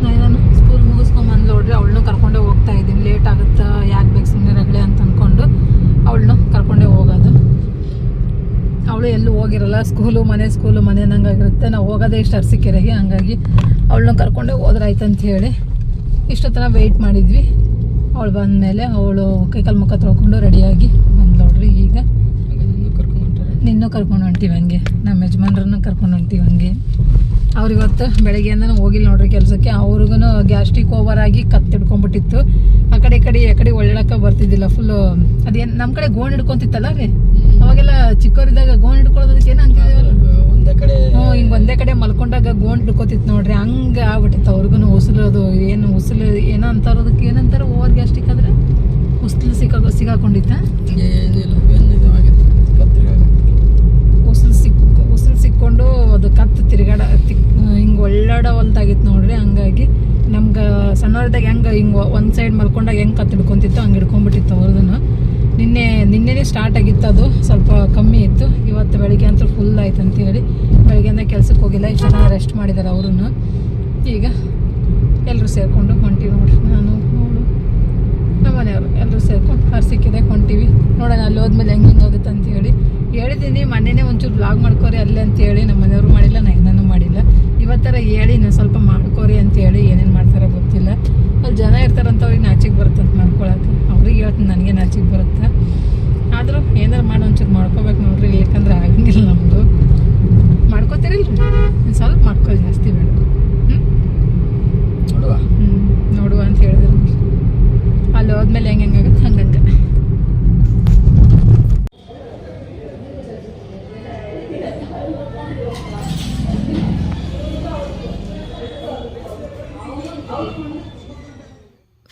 ನಾನು ಸ್ಕೂಲ್ ಮುಗಿಸ್ಕೊಂಬಂದು ನೋಡ್ರಿ ಅವಳನ್ನೂ ಕರ್ಕೊಂಡೇ ಹೋಗ್ತಾ ಇದ್ದೀನಿ. ಲೇಟ್ ಆಗುತ್ತಾ ಯಾಕೆ ಬೇಕು ಸುಮ್ಮನೆ ರಗಳೆ ಅಂತ ಅಂದ್ಕೊಂಡು ಅವಳನ್ನು ಕರ್ಕೊಂಡೇ ಹೋಗೋದು. ಅವಳು ಎಲ್ಲೂ ಹೋಗಿರಲ್ಲ ಸ್ಕೂಲು ಮನೆ ಸ್ಕೂಲು ಮನೆ ಅನ್ನಂಗಾಗಿರುತ್ತೆ ನಾವು ಹೋಗೋದೇ ಇಷ್ಟು ಅರಸೀಕೆರೆಗೆ ಹಂಗಾಗಿ ಅವಳನ್ನ ಕರ್ಕೊಂಡೇ ಹೋದ್ರೆ ಆಯ್ತು ಅಂತ ಹೇಳಿ ಇಷ್ಟೊತ್ತರ ವೆಯ್ಟ್ ಮಾಡಿದ್ವಿ. ಅವಳು ಬಂದಮೇಲೆ ಅವಳು ಕೈಕಾಲು ಮುಖ ತೊಳ್ಕೊಂಡು ರೆಡಿಯಾಗಿ ಬಂದು ನೋಡ್ರಿ ಈಗ. ನಿನ್ನೂ ಕರ್ಕೊಂಡು ಹೊಂಟೀವಿ ಹಂಗೆ. ನಮ್ಮ ಯಜಮಾನ್ರನ್ನೂ ಕರ್ಕೊಂಡು ಹೊಂಟೀವಿ ಹಂಗೆ. ಅವ್ರಿವತ್ತು ಅಂದ್ರೆ ಹೋಗಿಲ್ಲ ನೋಡ್ರಿ ಕೆಲಸಕ್ಕೆ. ಅವ್ರಿಗೂ ಗ್ಯಾಸ್ಟ್ರಿಕ್ ಓವರ್ ಆಗಿ ಕತ್ತಿಡ್ಕೊಂಡ್ಬಿಟ್ಟಿತ್ತು ಆ ಕಡೆ ಈ ಕಡೆ ಈ ಕಡೆ ಒಳ್ಳಳಕ್ಕೆ ಬರ್ತಿದ್ದಿಲ್ಲ ಫುಲ್ಲು ಅದೇನು ನಮ್ಮ ಕಡೆ ಗೋಣ್ ಹಿಡ್ಕೊಂತಿತ್ತಲ್ಲ ರೀ? ಅವಾಗೆಲ್ಲ ಚಿಕ್ಕವರಿದ್ದಾಗ ಗೋಣ್ ಹಿಡ್ಕೊಳ್ಳೋದಕ್ಕೆ ಏನು ಅಂತಿದ್ದೇವಲ್ಲ ಹ್ಞೂ ಹಿಂಗೆ ಒಂದೇ ಕಡೆ ಮಲ್ಕೊಂಡಾಗ ಗೋಣ್ ಹಿಡ್ಕೋತಿತ್ತು ನೋಡ್ರಿ. ಹಂಗೆ ಆಗ್ಬಿಟ್ಟಿತ್ತು. ಅವ್ರಿಗೂ ಅದು ಏನು ಉಸಿಲು ಏನೋ ಅಂತಾರೋದಕ್ಕೆ ಏನಂತಾರೆ ಓವರ್ ಗ್ಯಾಸ್ಟ್ರಿಕ್ ಆದ್ರೆ ಉಸಿಲು ಸಿಕ್ಕ ಸಿಗಾಕೊಂಡಿತ್ತ ಏನಿಲ್ಲ ಏನಿದು ಆಗಿತ್ತು ಕತ್ರಿಗೆ ಉಸಿಲು ಸಿಕ್ ಉಸಿಲು ಅದು ಕತ್ತು ತಿರ್ಗಾಡ ತಿಕ್ ಹಿಂಗೆ ಒಳ್ಳಾಡವಲ್ದಾಗಿತ್ತು ನೋಡ್ರಿ, ಹಂಗಾಗಿ ನಮ್ಗೆ ಸಣ್ಣವ್ರದಾಗ ಹೆಂಗೆ ಹಿಂಗೆ ಒಂದು ಸೈಡ್ ಮಲ್ಕೊಂಡಾಗ ಹೆಂಗೆ ಕತ್ತು ಹಿಡ್ಕೊಂತಿತ್ತು ಹಂಗೆ ಹಿಡ್ಕೊಂಡ್ಬಿಟ್ಟಿತ್ತು ಅವ್ರದನ್ನು. ನಿನ್ನೆ, ನಿನ್ನೆನೇ ಸ್ಟಾರ್ಟ್ ಆಗಿತ್ತು ಅದು, ಸ್ವಲ್ಪ ಕಮ್ಮಿ ಇತ್ತು. ಇವತ್ತು ಬೆಳಿಗ್ಗೆ ಅಂತೂ ಫುಲ್ ಆಯ್ತು ಅಂತೇಳಿ ಬೆಳಿಗ್ಗೆಯಿಂದ ಕೆಲ್ಸಕ್ಕೆ ಹೋಗಿಲ್ಲ, ಇಷ್ಟು ಜನ ರೆಸ್ಟ್ ಮಾಡಿದ್ದಾರೆ ಅವ್ರನ್ನು. ಈಗ ಎಲ್ಲರೂ ಸೇರಿಕೊಂಡು ಹೊಂಟಿವಿ ನೋಡ್ರಿ. ನಾನು ನೋಡು ನಮ್ಮ ಮನೆಯವರು ಎಲ್ಲರೂ ಸೇರ್ಕೊಂಡು ಹರ್ಸಿಕ್ಕಿದೆ ಹೊಂಟಿವಿ. ನೋಡೋಣ ಅಲ್ಲಿ ಹೋದ್ಮೇಲೆ ಹೆಂಗೆ ಹೆಂಗೆ ಅಂತ ಅಂತೇಳಿ ಹೇಳಿದ್ದೀನಿ ಮೊನ್ನೆನೇ ಒಂಚೂರು ಬ್ಲಾಗ್ ಮಾಡ್ಕೋರಿ ಅಲ್ಲೇ ಅಂತೇಳಿ ನಮ್ಮ ಮನೆಯವರು ಮಾಡಿಲ್ಲ ನಾನು ಮಾಡಿಲ್ಲ. ಇವತ್ತರ ಹೇಳಿ ನಾನು ಸ್ವಲ್ಪ ಮಾಡ್ಕೋರಿ ಅಂತೇಳಿ ಏನೇನು ಮಾಡ್ತಾರೋ ಗೊತ್ತಿಲ್ಲ. ಅಲ್ಲಿ ಜನ ಇರ್ತಾರಂತ ಅವ್ರಿಗೆ ನಾಚಿಗೆ ಬರುತ್ತೆ ಅಂತ ಮಾಡ್ಕೊಳಕ್ಕೆ. ಅವ್ರಿಗೆ ಹೇಳ್ತೀನಿ ನನಗೆ ನಾಚಿಗೆ ಬರುತ್ತೆ. ಆದರೂ ಏನಾರು ಮಾಡಿ ಒಂಚೂರು ಮಾಡ್ಕೋಬೇಕು ನೋಡ್ರಿ ಯಾಕಂದ್ರೆ ಆಗಂಗಿಲ್ಲ ನಮ್ಮದು ಮಾಡ್ಕೋತೀರಿಲ್ರಿ ಸ್ವಲ್ಪ ಮಾಡ್ಕೊಳ್ಳಿ ಜಾಸ್ತಿ ಬೇಡ. ಹ್ಞೂ ನೋಡುವ. ಅಂತ ಹೇಳಿದ್ರು. ಅಲ್ಲಿ ಹೋದ್ಮೇಲೆ ಹೆಂಗೆ ಹೆಂಗಾಗುತ್ತೆ ಹಂಗಂಗೆ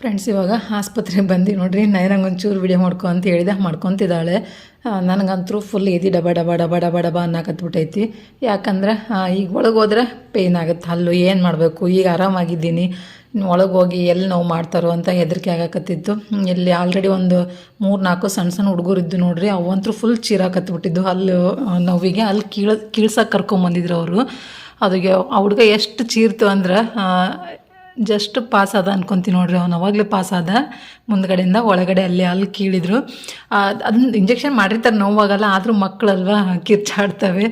ಫ್ರೆಂಡ್ಸ್ ಇವಾಗ ಆಸ್ಪತ್ರೆಗೆ ಬಂದು ನೋಡಿರಿ ನೈನಂಗೆ ಒಂಚೂರು ವಿಡಿಯೋ ಮಾಡ್ಕೊ ಅಂತ ಹೇಳಿದೆ ಮಾಡ್ಕೊತಿದ್ದಾಳೆ. ನನಗಂತೂ ಫುಲ್ ಎದಿ ಡಬ ಡಬ ಡಬ ಡಬ ಡಬ ಅನ್ನಕತ್ಬಿಟ್ಟೈತಿ. ಯಾಕಂದ್ರೆ ಈಗ ಒಳಗೆ ಹೋದ್ರೆ ಪೇಯ್ನ್ ಆಗುತ್ತೆ. ಅಲ್ಲೂ ಏನು ಮಾಡಬೇಕು? ಈಗ ಆರಾಮಾಗಿದ್ದೀನಿ. ಒಳಗೆ ಹೋಗಿ ಎಲ್ಲಿ ನೋವು ಮಾಡ್ತಾರೋ ಅಂತ ಹೆದರಿಕೆ ಆಗಕತ್ತಿತ್ತು. ಇಲ್ಲಿ ಆಲ್ರೆಡಿ ಒಂದು ಮೂರು ನಾಲ್ಕು ಸಣ್ಣ ಸಣ್ಣ ಹುಡುಗರಿದ್ದು ನೋಡ್ರಿ ಅವಂತೂ ಫುಲ್ ಚೀರಾಕತ್ಬಿಟ್ಟಿದ್ದು ಹಲ್ಲು ಆ, ನೋವಿಗೆ ಅಲ್ಲಿ ಕೀಳ ಕೀಳ್ಸಕ್ಕೆ ಕರ್ಕೊಂಬಂದಿದ್ರು ಅವರು. ಅದಕ್ಕೆ ಆ ಹುಡುಗ ಎಷ್ಟು ಚೀರ್ತು ಅಂದ್ರೆ ಜಸ್ಟ್ ಪಾಸ್ ಆದ ಅನ್ಕೊಂತೀನಿ ನೋಡ್ರಿ, ಅವ್ನು ಅವಾಗಲೇ ಪಾಸ್ ಆದ. ಮುಂದ್ಗಡೆಯಿಂದ ಒಳಗಡೆ ಅಲ್ಲಿ ಅಲ್ಲಿ ಕೀಳಿದ್ರು. ಅದನ್ನ ಇಂಜೆಕ್ಷನ್ ಮಾಡಿರ್ತಾರೆ ನೋವಾಗಲ್ಲ, ಆದರೂ ಮಕ್ಕಳಲ್ವಾ ಕಿರ್ಚಾಡ್ತವೆ.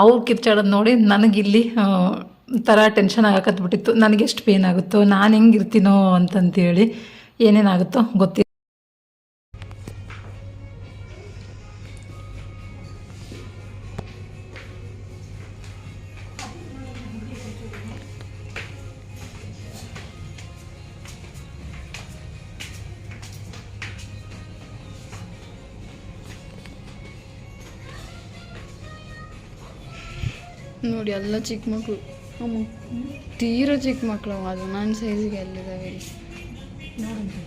ಅವ್ರು ಕಿರ್ಚಾಡೋದು ನೋಡಿ ನನಗಿಲ್ಲಿ ಥರ ಟೆನ್ಷನ್ ಆಗಕತ್ಬಿಟ್ಟಿತ್ತು. ನನಗೆ ಎಷ್ಟು ಪೇನ್ ಆಗುತ್ತೋ, ನಾನು ಹೆಂಗಿರ್ತೀನೋ ಅಂತಂತೇಳಿ ಏನೇನಾಗುತ್ತೋ ಗೊತ್ತಿಲ್ಲ. ನೋಡಿ ಎಲ್ಲ ಚಿಕ್ಕ ಮಕ್ಕಳು ಅಮ್ಮ ತೀರ ಚಿಕ್ಕ ಮಕ್ಕಳು ಅದು ನನ್ನ ಸೈಜಿಗೆ ಅಲ್ಲಿದ್ದಾವೆ ನೋಡಿ!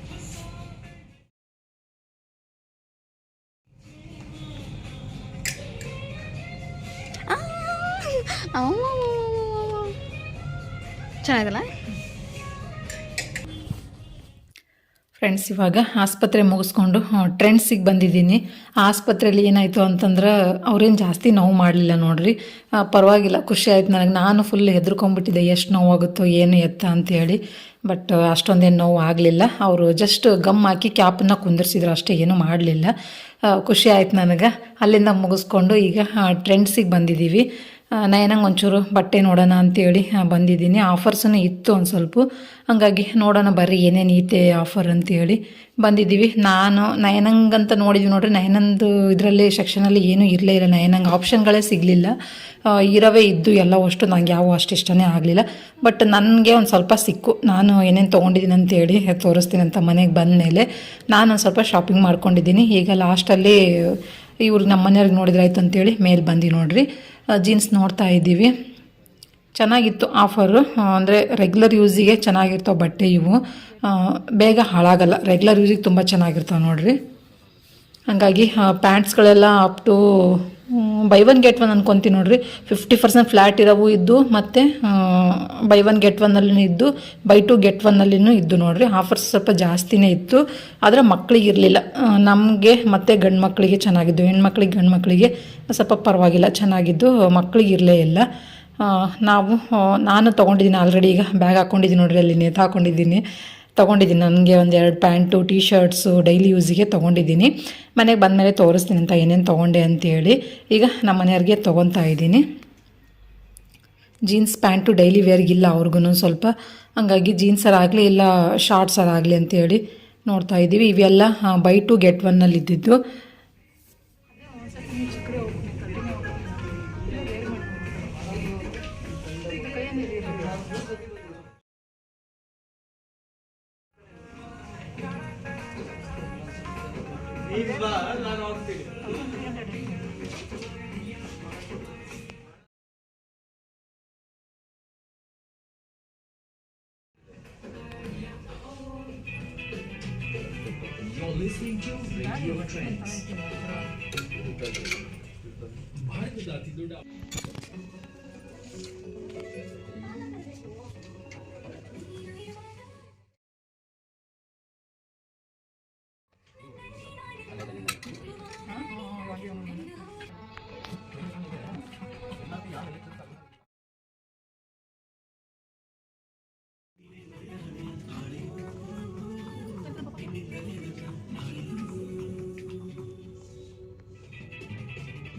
ಫ್ರೆಂಡ್ಸ್ ಇವಾಗ ಆಸ್ಪತ್ರೆ ಮುಗಿಸ್ಕೊಂಡು ಟ್ರೆಂಡ್ಸಿಗೆ ಬಂದಿದ್ದೀನಿ. ಆಸ್ಪತ್ರೆಯಲ್ಲಿ ಏನಾಯಿತು ಅಂತಂದ್ರೆ, ಅವ್ರೇನು ಜಾಸ್ತಿ ನೋವು ಮಾಡಲಿಲ್ಲ ನೋಡ್ರಿ. ಪರವಾಗಿಲ್ಲ, ಖುಷಿ ಆಯ್ತು ನನಗೆ. ನಾನು ಫುಲ್ ಹೆದರ್ಕೊಂಡ್ಬಿಟ್ಟಿದ್ದೆ ಎಷ್ಟು ನೋವಾಗುತ್ತೋ, ಏನು ಎತ್ತ ಅಂತೇಳಿ. ಬಟ್ ಅಷ್ಟೊಂದೇನು ನೋವು ಆಗಲಿಲ್ಲ. ಅವರು ಜಸ್ಟ್ ಗಮ್ ಹಾಕಿ ಕ್ಯಾಪನ್ನು ಕುಂದಿರ್ಸಿದ್ರು ಅಷ್ಟೇ, ಏನೂ ಮಾಡಲಿಲ್ಲ. ಖುಷಿ ಆಯ್ತು ನನಗೆ. ಅಲ್ಲಿಂದ ಮುಗಿಸ್ಕೊಂಡು ಈಗ ಟ್ರೆಂಡ್ಸಿಗೆ ಬಂದಿದ್ದೀವಿ. ನಯನಂಗೆ ಒಂಚೂರು ಬಟ್ಟೆ ನೋಡೋಣ ಅಂತೇಳಿ ಬಂದಿದ್ದೀನಿ. ಆಫರ್ಸನ್ನು ಇತ್ತು ಒಂದು ಸ್ವಲ್ಪ. ಹಂಗಾಗಿ ನೋಡೋಣ ಬರ್ರಿ, ಏನೇನು ಐತೆ ಆಫರ್ ಅಂತೇಳಿ ಬಂದಿದ್ದೀವಿ. ನಾನು ನಯನಂಗಂತ ನೋಡಿದ್ವಿ ನೋಡ್ರಿ, ನಯನಂದು ಇದರಲ್ಲಿ ಸೆಕ್ಷನಲ್ಲಿ ಏನೂ ಇರಲೇ ಇಲ್ಲ. ನಯನಂಗೆ ಆಪ್ಷನ್ಗಳೇ ಸಿಗಲಿಲ್ಲ. ಇರವೇ ಇದ್ದು ಎಲ್ಲ ಅಷ್ಟು ನಂಗೆ ಯಾವ ಅಷ್ಟು ಇಷ್ಟನೇ ಆಗಲಿಲ್ಲ. ಬಟ್ ನನಗೆ ಒಂದು ಸ್ವಲ್ಪ ಸಿಕ್ಕು. ನಾನು ಏನೇನು ತೊಗೊಂಡಿದ್ದೀನಿ ಅಂತೇಳಿ ತೋರಿಸ್ತೀನಿ ಅಂತ ಮನೆಗೆ ಬಂದ ಮೇಲೆ ನಾನು ಒಂದು ಸ್ವಲ್ಪ ಶಾಪಿಂಗ್ ಮಾಡ್ಕೊಂಡಿದ್ದೀನಿ. ಈಗ ಲಾಸ್ಟಲ್ಲಿ ಇವ್ರಿಗೆ ನಮ್ಮ ಮನೆಯವ್ರಿಗೆ ನೋಡಿದ್ರೆ ಆಯ್ತು ಅಂತೇಳಿ ಮೇಲೆ ಬಂದು ನೋಡ್ರಿ. ಜೀನ್ಸ್ ನೋಡ್ತಾ ಇದ್ದೀವಿ. ಚೆನ್ನಾಗಿತ್ತು ಆಫರು ಅಂದರೆ ರೆಗ್ಯುಲರ್ ಯೂಸಿಗೆ ಚೆನ್ನಾಗಿರ್ತಾವೆ ಬಟ್ಟೆ ಇವು. ಬೇಗ ಹಾಳಾಗಲ್ಲ. ರೆಗ್ಯುಲರ್ ಯೂಸಿಗೆ ತುಂಬ ಚೆನ್ನಾಗಿರ್ತಾವೆ ನೋಡಿರಿ. ಹಾಗಾಗಿ ಪ್ಯಾಂಟ್ಸ್ಗಳೆಲ್ಲ up to buy one get one ಅನ್ಕೊಂತೀನಿ ನೋಡ್ರಿ. ಫಿಫ್ಟಿ ಪರ್ಸೆಂಟ್ ಫ್ಲ್ಯಾಟ್ ಇರೋವು ಇದ್ದು, ಮತ್ತು ಬೈ ಒನ್ ಗೆಟ್ ಒನ್ನಲ್ಲಿನೂ ಇದ್ದು ಬೈ ಟು ಗೆಟ್ ಒನ್ನಲ್ಲಿನೂ ಇದ್ದು ನೋಡ್ರಿ. ಆಫರ್ಸ್ ಸ್ವಲ್ಪ ಜಾಸ್ತಿನೇ ಇತ್ತು. ಆದರೆ ಮಕ್ಕಳಿಗೆ ಇರಲಿಲ್ಲ. ನಮಗೆ ಮತ್ತು ಗಂಡು ಮಕ್ಕಳಿಗೆ ಚೆನ್ನಾಗಿದ್ದು, ಹೆಣ್ಮಕ್ಳಿಗೆ, ಗಂಡು ಮಕ್ಕಳಿಗೆ ಸ್ವಲ್ಪ ಪರವಾಗಿಲ್ಲ, ಚೆನ್ನಾಗಿದ್ದು ಮಕ್ಕಳಿಗೆ ಇರಲೇ ಇಲ್ಲ. ನಾವು ನಾನು ತೊಗೊಂಡಿದ್ದೀನಿ ಆಲ್ರೆಡಿ ಈಗ ಬ್ಯಾಗ್ ಹಾಕ್ಕೊಂಡಿದ್ದೀನಿ ನೋಡ್ರಿ, ಅಲ್ಲಿ ನೇತು ಹಾಕ್ಕೊಂಡಿದ್ದೀನಿ ತೊಗೊಂಡಿದ್ದೀನಿ. ನನಗೆ ಒಂದು ಎರಡು ಪ್ಯಾಂಟು ಟಿ ಶರ್ಟ್ಸು ಡೈಲಿ ಯೂಸಿಗೆ ತೊಗೊಂಡಿದ್ದೀನಿ. ಮನೆಗೆ ಬಂದಮೇಲೆ ತೋರಿಸ್ತೀನಿ ಅಂತ ಏನೇನು ತೊಗೊಂಡೆ ಅಂತೇಳಿ ಈಗ ನಮ್ಮ ಮನೆಯವ್ರಿಗೆ ತೊಗೊತಾ ಇದ್ದೀನಿ. ಜೀನ್ಸ್, ಪ್ಯಾಂಟು ಡೈಲಿ ವೇರ್ಗಿಲ್ಲ ಅವ್ರಿಗೂ ಸ್ವಲ್ಪ. ಹಂಗಾಗಿ ಜೀನ್ಸರ್ ಆಗಲಿ ಇಲ್ಲ ಶಾರ್ಟ್ಸರ್ ಆಗಲಿ ಅಂತೇಳಿ ನೋಡ್ತಾ ಇದ್ದೀವಿ ಇವೆಲ್ಲ ಬೈ ಟು ಗೆಟ್ ಒನ್ನಲ್ಲಿ You're listening to Radio Trends.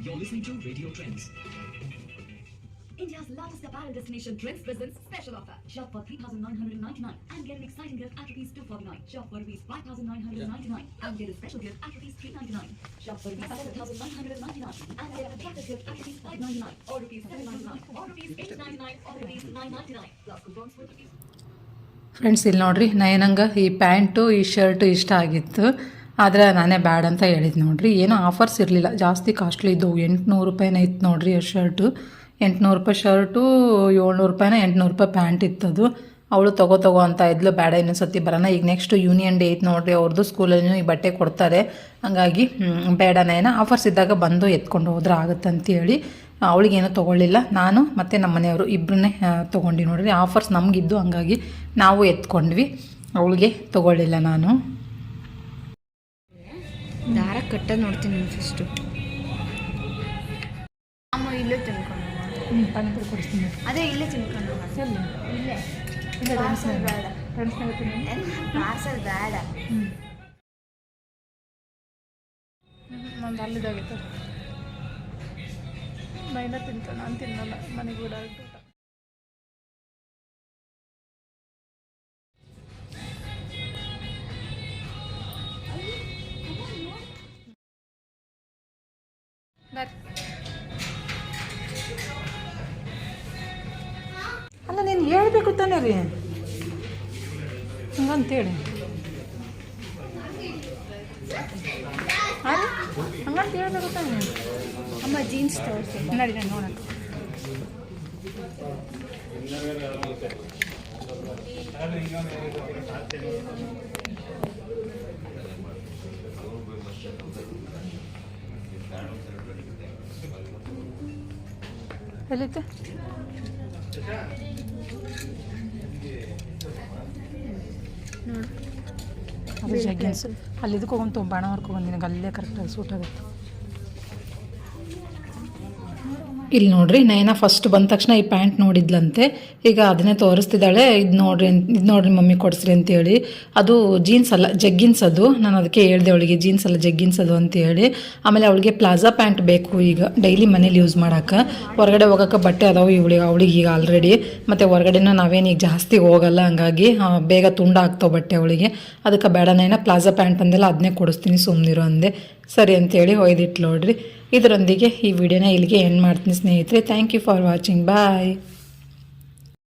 You're listening to Radio Trends. India's largest apparel destination, Trends presents special offer. Shop for 3,999 and get an exciting gift at rupees 249. Shop for rupees 5,999 and get a special gift at rupees 399. Shop for rupees 7,999 and get an attractive gift at rupees 599 or rupees 799 or rupees 899 or rupees 999. Plus coupons for rupees friends ಇಲ್ಲಿ ನೋಡ್ರಿ ನಯನಂಗೆ ಈ pant ಈ shirt ಇಷ್ಟ ಆಗಿತ್ತು ಆದರೆ ನಾನೇ ಬ್ಯಾಡ್ ಅಂತ ಹೇಳಿದ್ದು ನೋಡ್ರಿ. ಏನೂ ಆಫರ್ಸ್ ಇರಲಿಲ್ಲ. ಜಾಸ್ತಿ ಕಾಸ್ಟ್ಲಿ ಇದ್ದವು. ಎಂಟುನೂರು ರೂಪಾಯಿನ ಇತ್ತು ನೋಡ್ರಿ ಆ ಶರ್ಟು. ಎಂಟುನೂರು ರೂಪಾಯಿ ಶರ್ಟು, ಏಳ್ನೂರು ರೂಪಾಯಿನ ಎಂಟುನೂರು ರೂಪಾಯಿ ಪ್ಯಾಂಟ್ ಇತ್ತದು. ಅವಳು ತಗೋ ತಗೋ ಅಂತ ಇದ್ಲು. ಬೇಡ, ಇನ್ನೊಂದು ಸತಿ ಬರೋಣ. ಈಗ ನೆಕ್ಸ್ಟ್ ಯೂನಿಯನ್ ಡೇ ಇತ್ತು ನೋಡ್ರಿ. ಅವ್ರದ್ದು ಸ್ಕೂಲಲ್ಲಿ ಈ ಬಟ್ಟೆ ಕೊಡ್ತಾರೆ. ಹಂಗಾಗಿ ಬೇಡನೇನ ಬೇಡ ಆಫರ್ಸ್ ಇದ್ದಾಗ ಬಂದು ಎತ್ಕೊಂಡು ಹೋದ್ರೆ ಆಗುತ್ತೆ ಅಂತೇಳಿ ಅವಳಿಗೇನು ತೊಗೊಳ್ಳಿಲ್ಲ. ನಾನು ಮತ್ತು ನಮ್ಮ ಮನೆಯವರು ಇಬ್ಬರನ್ನೇ ತೊಗೊಂಡು ನೋಡ್ರಿ. ಆಫರ್ಸ್ ನಮಗಿದ್ದು. ಹಂಗಾಗಿ ನಾವು ಎತ್ಕೊಂಡ್ವಿ. ಅವಳಿಗೆ ತೊಗೊಳ್ಳಿಲ್ಲ ನಾನು. ಕಟ್ಟೋದು ನೋಡ್ತೀನಿ ನಾನು ಫಸ್ಟು ಅಮ್ಮ ಇಲ್ಲೇ ತಿನ್ಕೊಂಡು ಪಾನಿಪುರಿ ಕೊಡಿಸ್ತೀನಿ. ಅದೇ ಇಲ್ಲೇ ತಿನ್ಕೊಂಡು ಇಲ್ಲೇ. ಪಾರ್ಸಲ್ ಬೇಡ. ಪಾರ್ಸಲ್ ಬೇಡ. ನಂದು ಅಲ್ಲಿದಾಗುತ್ತೆ ಮೈನಾ ತಿಂತ ನಾನು ತಿನ್ನಲ್ಲ. ಮನೆಗೆ ಕೂಡ ತಾನೇ ರೀ. ಹಂಗಂತೇಳಿ. ಅರೆ ಹಂಗಂತ ಹೇಳ್ಬೇಕು ತಾನೆ ಅಮ್ಮ ಜೀನ್ಸ್ ತೋರಿಸಿ ನಡಿ ನಾನು ನೋಡೋಣ. ಎಲ್ಲಿತ್ತೆ? ಅದು ಜಗ್ಗಿನ್ಸ್ ಅಲ್ಲಿ ಇದಕ್ಕೆ ಹೋಗೋಣ ತುಂಬ ಹೋಗೊಂಡು ನಿನಗೆ ಅಲ್ಲೇ ಕರೆಕ್ಟಾಗಿ ಸೂಟ್ ಆಗುತ್ತೆ. ಇಲ್ಲಿ ನೋಡ್ರಿ, ನಯನ ಫಸ್ಟ್ ಬಂದ ತಕ್ಷಣ ಈ ಪ್ಯಾಂಟ್ ನೋಡಿದ್ಲಂತೆ. ಈಗ ಅದನ್ನೇ ತೋರಿಸ್ತಿದ್ದಾಳೆ, ಇದು ನೋಡ್ರಿ ಇದು ನೋಡ್ರಿ ಮಮ್ಮಿ ಕೊಡಿಸ್ರಿ ಅಂತೇಳಿ. ಅದು ಜೀನ್ಸ್ ಅಲ್ಲ ಜಗ್ಗಿನ್ಸ್ ಅದು. ನಾನು ಅದಕ್ಕೆ ಹೇಳಿದೆ ಅವಳಿಗೆ ಜೀನ್ಸ್ ಅಲ್ಲ ಜಗ್ಗಿನ್ಸ್ ಅದು ಅಂತೇಳಿ. ಆಮೇಲೆ ಅವಳಿಗೆ ಪ್ಲಾಜಾ ಪ್ಯಾಂಟ್ ಬೇಕು ಈಗ ಡೈಲಿ ಮನೇಲಿ ಯೂಸ್ ಮಾಡೋಕೆ. ಹೊರಗಡೆ ಹೋಗೋಕೆ ಬಟ್ಟೆ ಅದಾವೆ ಇವಳಿಗೆ, ಅವಳಿಗೆ ಈಗ ಆಲ್ರೆಡಿ ಮತ್ತು ಹೊರಗಡೆನ ನಾವೇನು ಈಗ ಜಾಸ್ತಿ ಹೋಗಲ್ಲ ಹಂಗಾಗಿ ಬೇಗ ತುಂಡ ಆಗ್ತಾವೆ ಬಟ್ಟೆ ಅವಳಿಗೆ. ಅದಕ್ಕೆ ಬೇಡ ನೈನ ಪ್ಲಾಜಾ ಪ್ಯಾಂಟ್ ಅಂದೆಲ್ಲ ಅದನ್ನೇ ಕೊಡಿಸ್ತೀನಿ ಸುಮ್ಮನಿರೋ ಅಂದೆ. ಸರಿ ಅಂತೇಳಿ ಒಯ್ದಿಟ್ಟು ನೋಡ್ರಿ. ಇದರೊಂದಿಗೆ ಈ ವಿಡಿಯೋನ ಇಲ್ಲಿಗೆ ಎಂಡ್ ಮಾಡ್ತೀನಿ ಸ್ನೇಹಿತರೆ. Thank you for watching bye